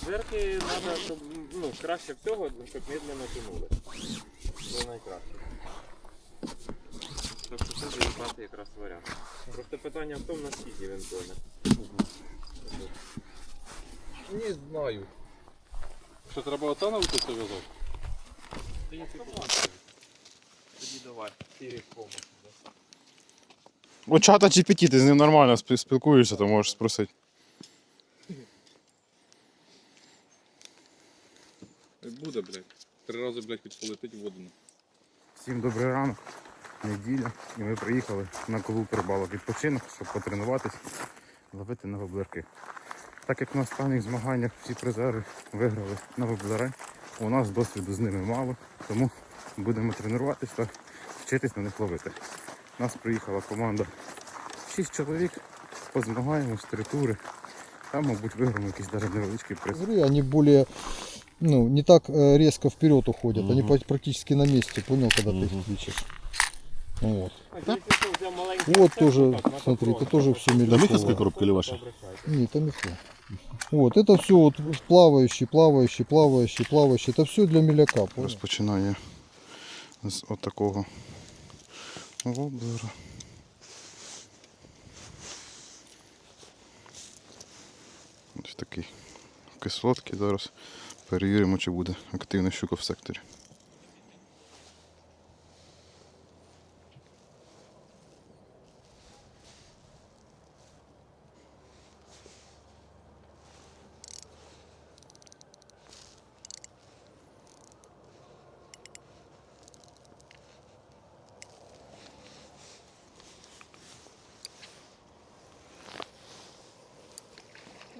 Зверхи треба, щоб ну, краще всього, щоб медленно тянули. Це найкраще. Тобто це заїбати якраз варіант. Просто питання в тому, наскільки він тоне. Не знаю. Що треба оце навчитися в'язати? Тоді давай. Сірі помощь. О, чата GPT, ти з ним нормально спілкуєшся, то можеш спросити. Буде, блядь. Три рази, блядь, хоч полетить в воду. Всім добрий ранок, неділя, і ми приїхали на колу рибалок відпочинок, щоб потренуватись, ловити на воблерки. Так як на останніх змаганнях всі призери виграли на воблери, у нас досвіду з ними мало, тому будемо тренуватись та вчитись на них ловити. У нас приїхала команда 6 чоловік, позмагаємось, три тури. Там, мабуть, виграємо якийсь навіть невеличкий приз. Игры, они более, ну, не так э, резко вперед уходят. Они Мгм. по- практически на месте, понял, когда ты их включишь. Вот. Вот Вот тоже, смотри, это тоже все мелькало. коробка или ваша? Нет, это мехо. Вот, это все вот плавающий, плавающий, плавающий, плавающий. Это все для меляка, понял? Розпочинає з отакого воблера. Ось такий кислотки зараз. Перевіримо, чи буде активна щука в секторі.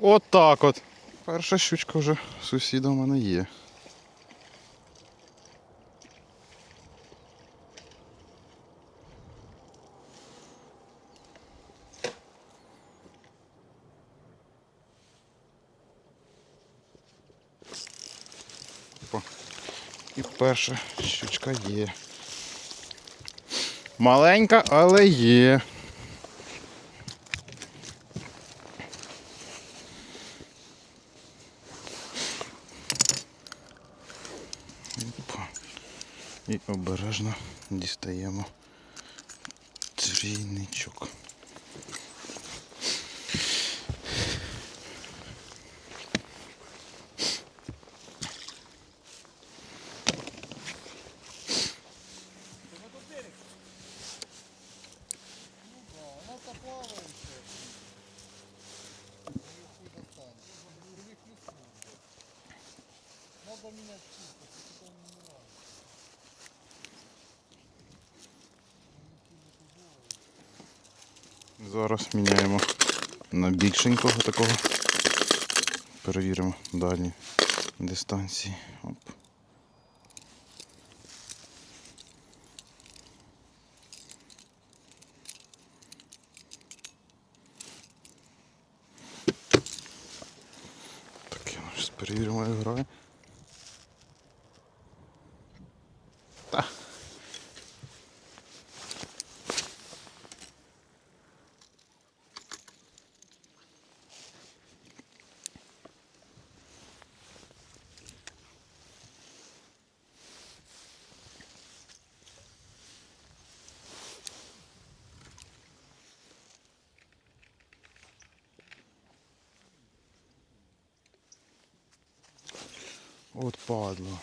От так от. Перша щучка вже сусіда в мене є. І перша щучка є. Маленька, але є. Опа. І обережно дістаємо трійничок. Зараз міняємо на більшенького такого. Перевіримо дальні дистанції. Оп. От падло.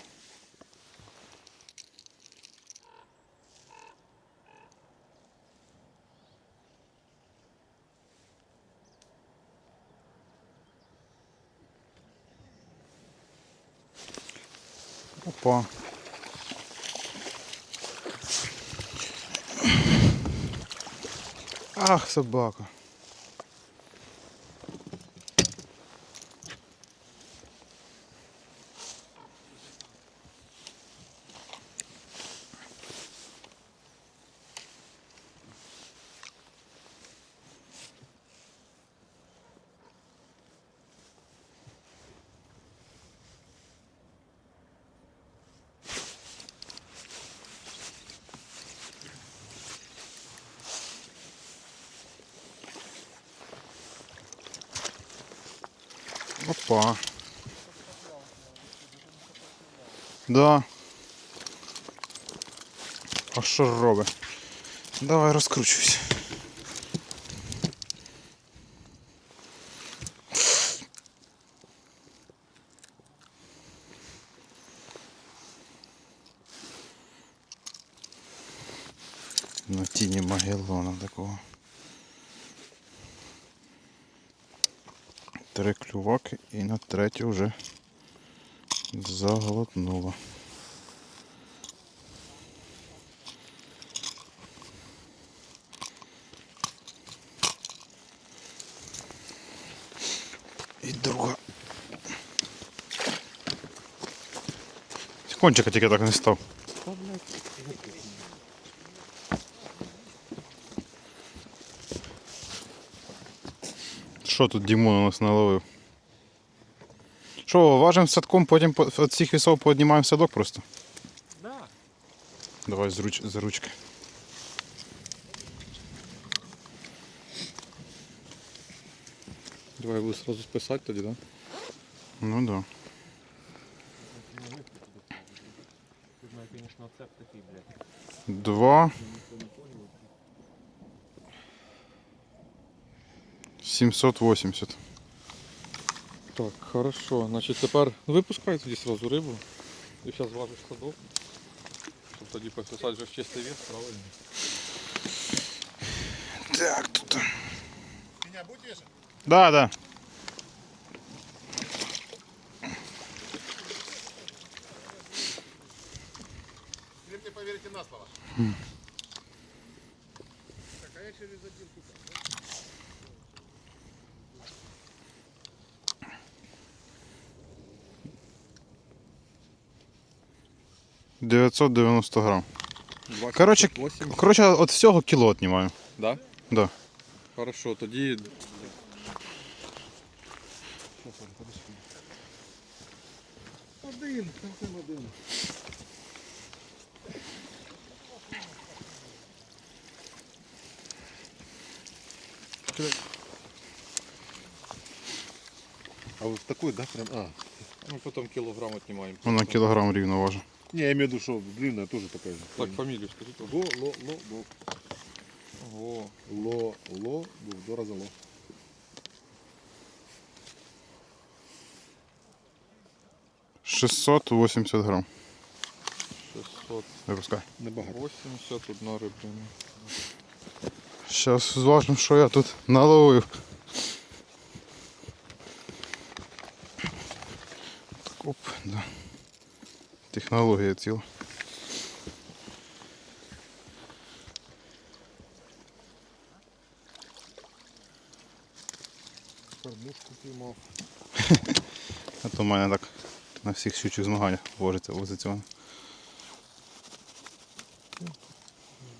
Опа. Ах, собака. Опа. Да. А що робить? Давай розкручуйся. третю вже заглотнула. І друга. Кончика тільки так не став. Що тут Дімон у нас наловив? Що, важимо садком, потім по- від цих вісов піднімаємо садок просто. Да. Давай з руч... за ручки. Давай буду сразу списати тоді, да? Ну да. Тут мене, звісно, цеп такий, блядь. Два. 780. Так, хорошо. Значить тепер випускай тоді сразу рибу. І зараз важиш садок. Щоб тоді пососати вже в чистий вес, правильно? Так, тут. Меня будешь? Да, да. Или мне поверите на слово? 990 грам. Короче, 8. Коротше, от всього кіло отнімаю. Да? Да. Хорошо, тоді. Один, совсем один. А вот такой, да, прям, а. Ми потім кілограм віднімаємо. Вона кілограм рівно важить. Не, я имею в виду, что длинная тоже такая же. Так, фамілію скажи. то. Го, ло, ло, ло. О, Ло, ло, ну, в два раза ло. — 680 грам. 680 Випускай. Небагато. одна рибина. Зараз зважимо, що я тут наловив. Так, оп, да. Технологія ціла. Кормушку поймал. А то в мене так на всіх щучих змаганнях ложиться возле цього.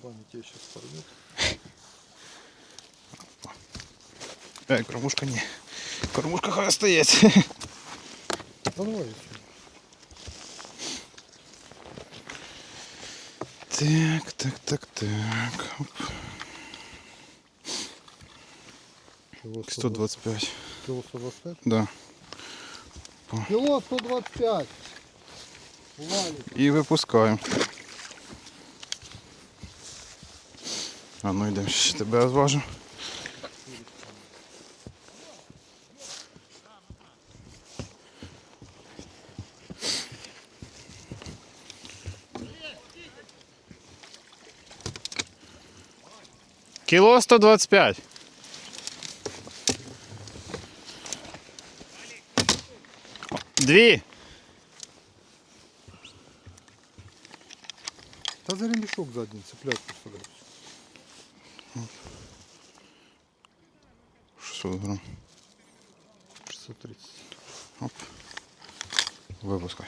Бані тебе ще спарнуть. Ей, кормушка ні. Кормушка хай остається. Да давай. Так, так, так, так. Оп. 125. Кило 125? Да. Кило 125. И І випускаємо. А ну йдемо ще тебе зважу. Кіло 125. Дві. Да за ремешок задний цеплять просто. 600 грам. 630. Оп. Випускай.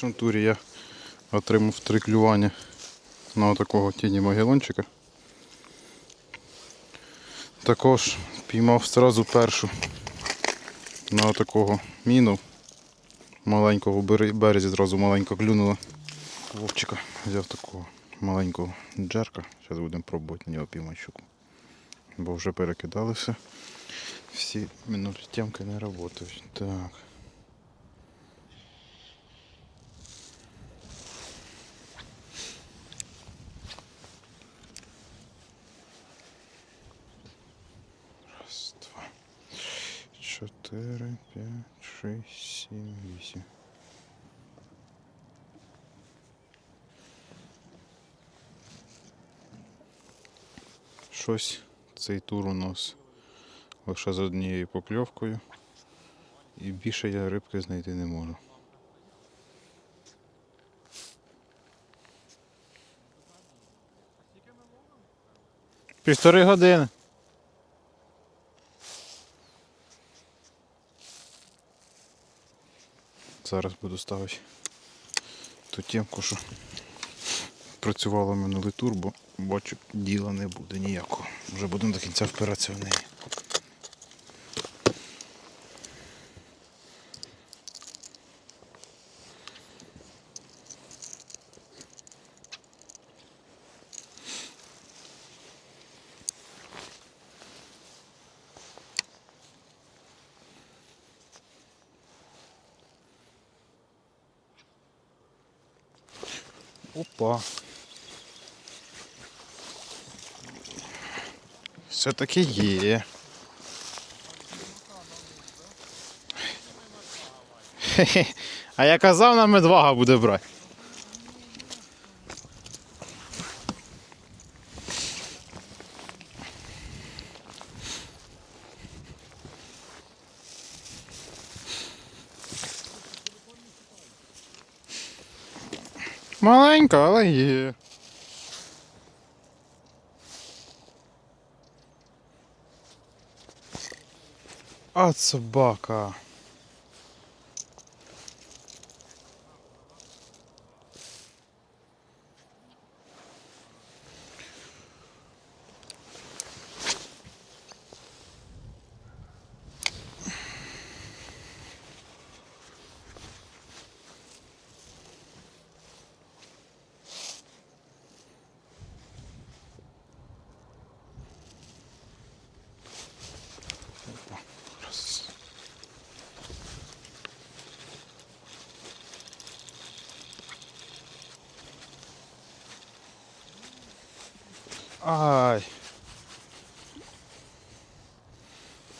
Першому турі я отримав три клювання на такого тіні магелончика. Також піймав зразу першу на такого міну. Маленького березі зразу маленько клюнула. Вовчика взяв такого маленького джерка. Зараз будемо пробувати на нього піймати щуку. Бо вже перекидалися. Всі минулі темки не працюють. Так. 4, 5, 6, 7, 8. Щось цей тур у нас лише з однією покльовкою. І більше я рибки знайти не можу. Півтори години. Зараз буду ставити ту темку, що працювала минулий тур, бо бачу, діла не буде ніякого. Вже будемо до кінця впиратися в неї. Опа. Все-таки є. Хе-хе. А я казав, на медвага буде брати. Маленька, але є. От собака.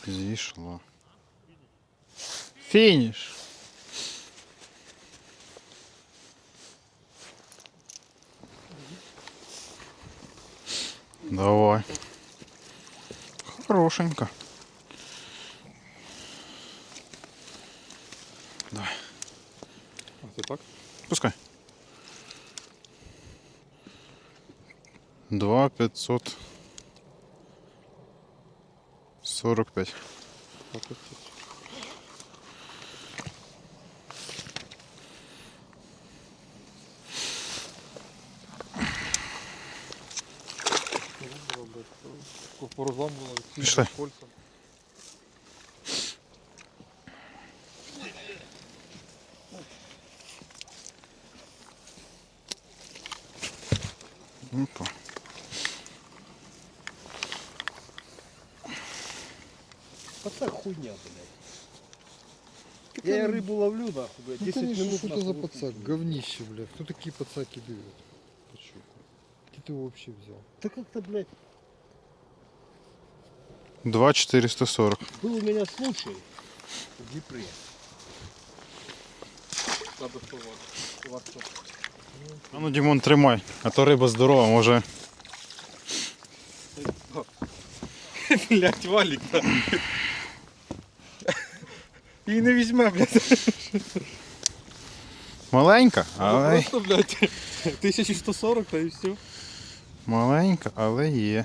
Зійшло. Фініш. Давай. Хорошенько. А це так? Пускай. Два пятьсот Сорок пять. Так, ось це. Порозламували всі Пішли. кольця. Опа. Хуйня, блядь. Я рыбу ловлю, нахуй, блядь. Ну, 10 конечно, минут что это за пацак? Говнище, блядь. Кто такие пацаки чё? Где ты его вообще взял? Да как-то, блядь, Два четыреста сорок. был у меня случай в Днепре. А ну, Дімон, тримай, а то риба здорова, може. Блять, валік. І не візьме, блядь. Маленька, але. Просто, блядь, 1140 та і все. Маленька, але є.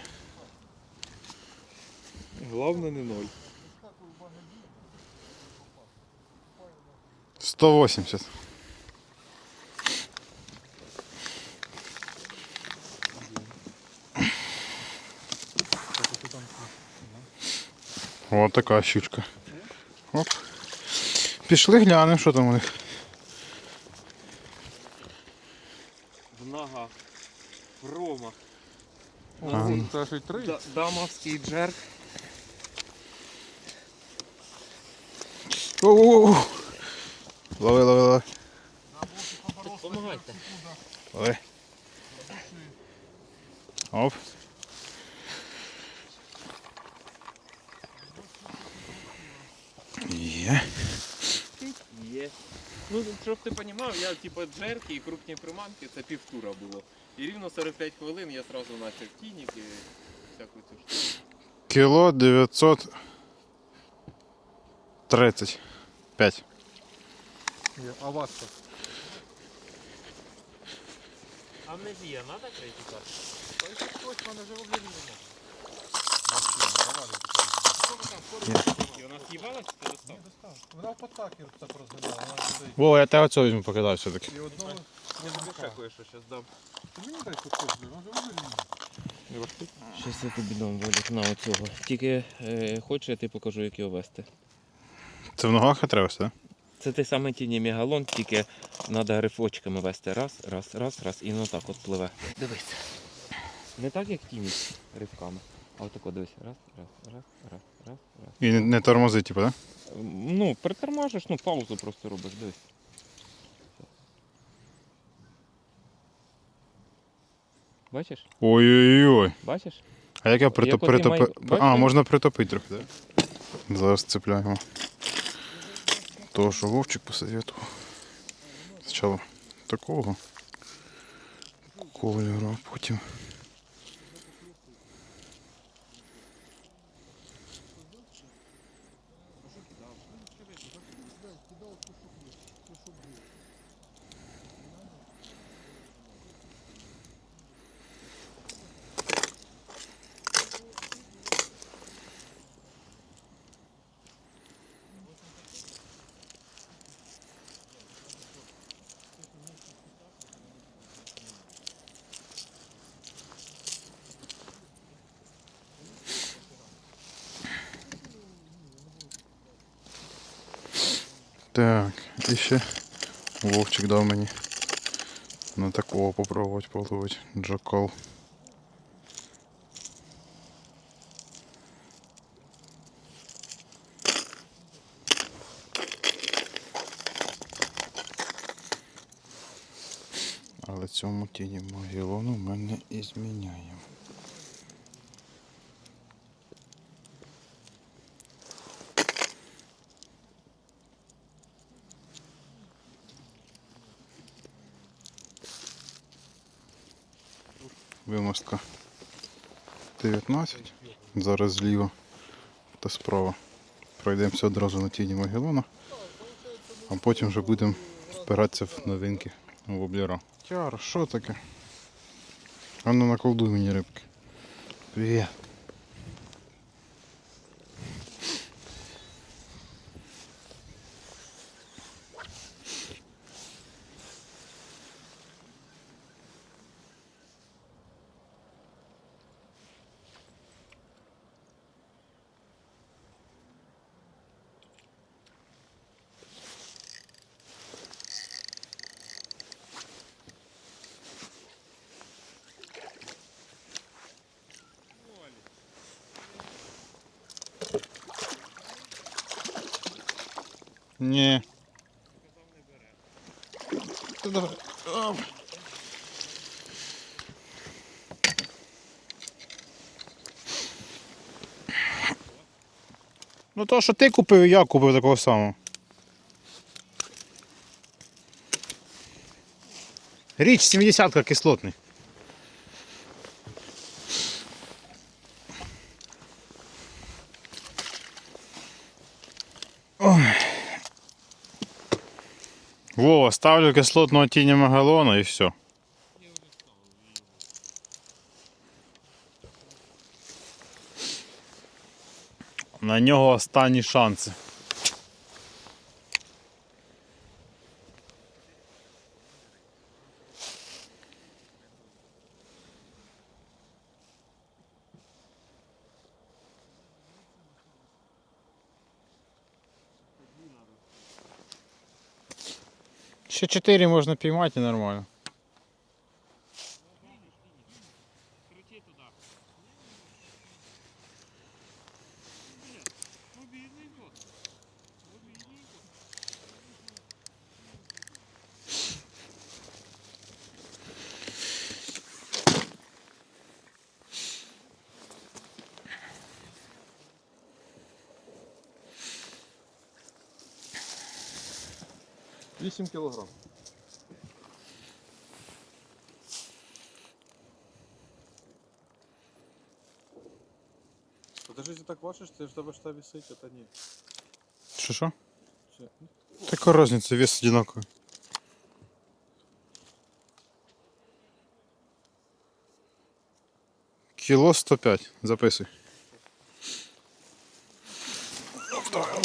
Головне не ноль. 180. О, така щучка. Оп. Пішли глянемо, що там у них. В ногах. В ромах. Це аж і три. Да- Дамовський джерк. Оу! Лови, лови, лови. Помагайте. Лови. Оп. Є. Є. Ну, щоб ти розумів, я типу джерки і крупні приманки, це півтура було. І рівно 45 хвилин я одразу почав тінік і всяку цю штуку. Кіло 935. А вас що? Амнезія, треба карт? Ось мене вже в з'їбалась, ти достав? Вона потакер це розглядала, вона стоїть. Вова, я тебе оцього візьму покидаю все-таки. І одного Я тобі ще кое-що зараз дам. Ти мені дай вона Не важкий? Щось я тобі дам, Волік, на оцього. Тільки е, хочеш, я тобі покажу, як його вести. Це в ногах треба, так? Це той самий тіні мегалон, тільки треба грифочками вести. Раз, раз, раз, раз, і воно так от пливе. Дивись. Не так, як тіні ривками. А отако дивись. Раз, раз, раз, раз, раз, раз. І не, не тормози, типу, так? Ну, притормажиш, ну паузу просто робиш, дивись. Бачиш? Ой-ой-ой. Бачиш? А як я притоп... Як от притопи... я А, бачиш? можна притопити трохи, так? Зараз цепляємо. То, що Вовчик посоветував. Спочатку такого кольору, а потім. Так, і ще Вовчик дав мені на такого попробувати половити джакал. Але цьому тіні Магелону ми не зміняємо. Вимостка 19. Зараз зліва та справа. Пройдемося одразу на тіні Магеллона, а потім вже будемо впиратися в новинки в обліра. Тяра, що таке? А ну наколдуй мені рибки. Привіт. Ні. Та давай. Оп. Ну то, що ти купив, я купив такого самого. Річ 70-ка кислотний. Вова, ставлю кислотного тіня Магалона і все. На нього останні шанси. Ще 4 можна піймати і нормально. Вісім кілограм. Подожди, ти так важиш, це ж тебе ж та висить, а та ні. Що що? Чи- Така різниця, вес одинаковий. Кіло 105, записуй. Так,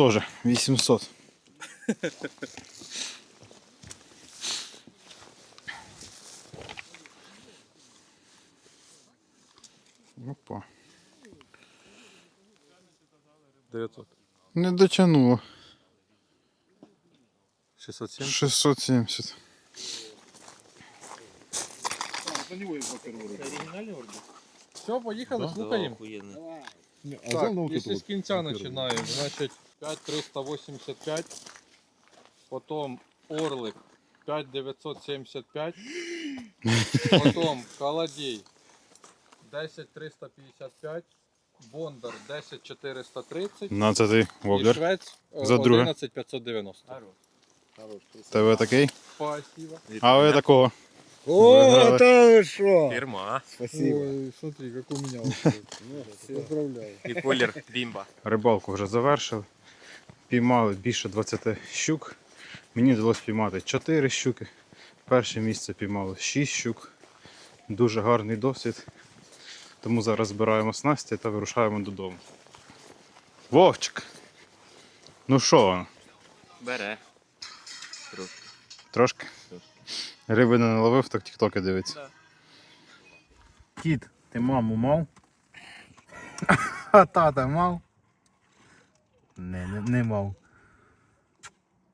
Тоже 800. Опа. 900. Не дотягнуло. 607. 670. Все, поїхали, слухаємо. А Так, если с кінця начинаем, значит 5385, потом Орлик 5975, потом Колодей 10355, Бондар 10430 12 і воблер. Швець е, За друге. 11590. Тебе такий? Спасибо. А ви такого? О, Виграли. это что? Фірма. Спасибо. Ой, смотри, как у меня. Поздравляю. І колір бімба. Рибалку вже завершили. Піймали більше 20 щук. Мені вдалося піймати 4 щуки. Перше місце піймало 6 щук. Дуже гарний досвід. Тому зараз збираємо снасті та вирушаємо додому. Вовчик! Ну що, воно? Бере. трошки? Риби не наловив, так тіктоки дивиться. Кіт, ти маму мав? А тата мав? Не, не, не мав.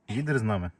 Їдер з нами?